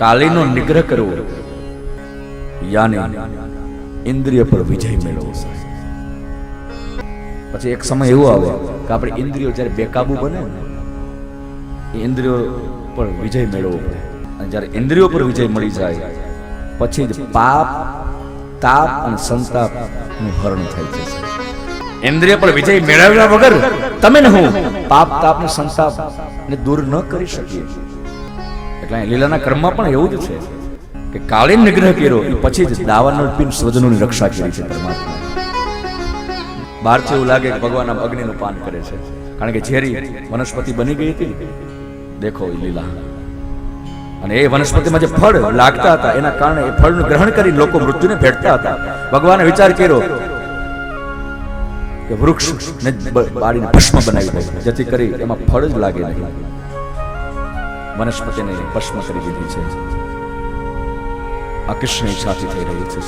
કાલીનો નિગ્રહ કરવો. ઇન્દ્રિય પર વિજય મેળવવો. પછી એક સમય એવો આવે કે આપણે ઇન્દ્રિયો જ્યારે બેકાબુ બને ને ઇન્દ્રિયો પર વિજય મેળવવો અને જ્યારે ઇન્દ્રિયો પર વિજય મળી જાય, પછી જ પાપ, તાપ અને સંતાપનું હરણ થઈ જશે ઇન્દ્રિય પર વિજય મેળવ્યા વગર તમે ને હું પાપ, તાપ ને સંતાપ ને દૂર ન કરી શકીએ. એટલે લીલાના કર્મમાં પણ એવું જ છે કે કાળે નિગ્રહ કર્યો એ પછી જ દાવાનળ પીન સ્વજનોની રક્ષા કરી છે પરમાત્મા. બહારથી એવું લાગે કે ભગવાન અગ્નિનું પાન કરે છે. કારણ કે ઝેરી વનસ્પતિ બની ગઈ હતી. દેખો એ લીલા. અને એ વનસ્પતિમાં જે ફળ લાગતા હતા, એના કારણે એ ફળનું ગ્રહણ કરી લોકો મૃત્યુને ભેટતા હતા. ભગવાને વિચાર કર્યો કે વૃક્ષ ને બાળીને ભસ્મ બનાવી દે જેથી કરી એમાં ફળ જ લાગે નહીં. વનસ્પતિને ભસ્મ કરી દીધી છે. આ કૃષ્ણ ઈચ્છાથી થઈ રહ્યું છે